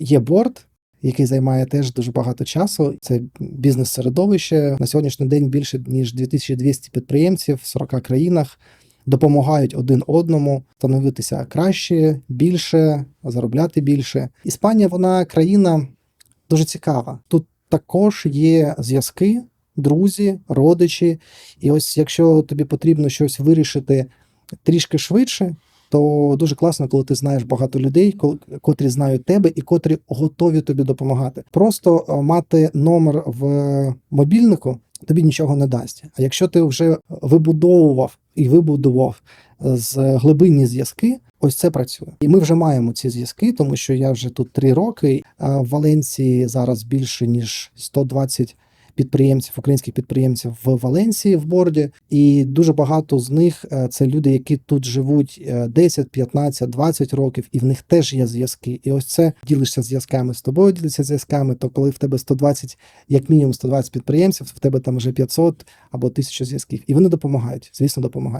є борд, який займає теж дуже багато часу. Це бізнес-середовище. На сьогоднішній день більше ніж 2200 підприємців в 40 країнах допомагають один одному становитися краще, більше, заробляти більше. Іспанія вона країна дуже цікава. Тут також є зв'язки, друзі, родичі. І ось якщо тобі потрібно щось вирішити трішки швидше, то дуже класно, коли ти знаєш багато людей, котрі знають тебе і котрі готові тобі допомагати. Просто е, мати номер в мобільнику тобі нічого не дасть. А якщо ти вже вибудовував і вибудував е, з глибинні зв'язки, ось це працює. І ми вже маємо ці зв'язки, тому що я вже тут три роки. В Валенції зараз більше ніж 120 підприємців, українських підприємців в Валенції в борді, і дуже багато з них е, це люди, які тут живуть е, 10, 15, 20 років, і в них теж є зв'язки. І ось це ділишся зв'язками з тобою, ділишся зв'язками. То коли в тебе 120, як мінімум 120 підприємців, в тебе там вже 500 або 1000 зв'язків, і вони допомагають. Звісно, допомагають.